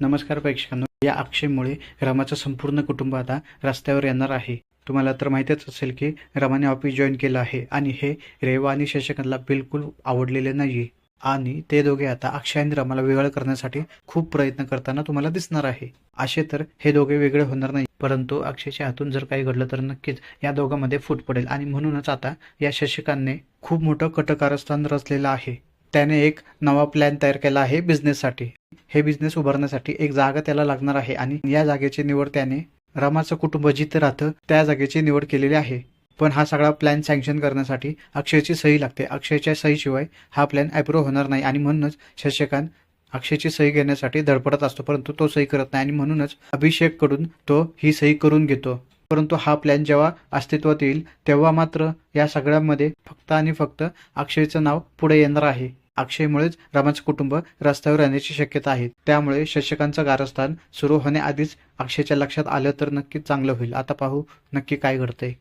नमस्कार प्रेक्षकांनो या अक्षयमुळे रमाचं संपूर्ण कुटुंब आता रस्त्यावर येणार आहे. तुम्हाला तर माहितीच असेल की रमाने ऑफिस जॉईन केलं आहे आणि हे रेवा आणि शशकांतला बिलकुल आवडलेले नाही आणि ते दोघे आता अक्षय आणि रमाला वेगळं करण्यासाठी खूप प्रयत्न करताना तुम्हाला दिसणार आहे. असे तर हे दोघे वेगळे होणार नाही परंतु अक्षयच्या हातून जर काही घडलं तर नक्कीच या दोघांमध्ये फूट पडेल. आणि म्हणूनच आता या शशिकांतने खूप मोठं कटकारस्थान रचलेलं आहे. त्याने एक नवा प्लॅन तयार केला आहे बिझनेससाठी हे बिझनेस उभारण्यासाठी एक जागा त्याला लागणार आहे आणि या जागेची निवड त्याने रमाचं कुटुंब जिथे राहतं त्या जागेची निवड केलेली आहे. पण हा सगळा प्लॅन सँक्शन करण्यासाठी अक्षयची सही लागते. अक्षयच्या सहीशिवाय हा प्लॅन अप्रूव्ह होणार नाही आणि म्हणूनच शशिकांत अक्षयची सही घेण्यासाठी धडपडत असतो परंतु तो सही करत नाही आणि म्हणूनच अभिषेककडून तो ही सही करून घेतो. परंतु हा प्लॅन जेव्हा अस्तित्वात येईल तेव्हा मात्र या सगळ्यामध्ये फक्त आणि फक्त अक्षयचं नाव पुढे येणार आहे. अक्षयमुळेच रमाचं कुटुंब रस्त्यावर येण्याची शक्यता आहे. त्यामुळे शशकांचं कारस्थान सुरू होण्याआधीच अक्षयच्या लक्षात आलं तर नक्की चांगलं होईल. आता पाहू नक्की काय घडतंय.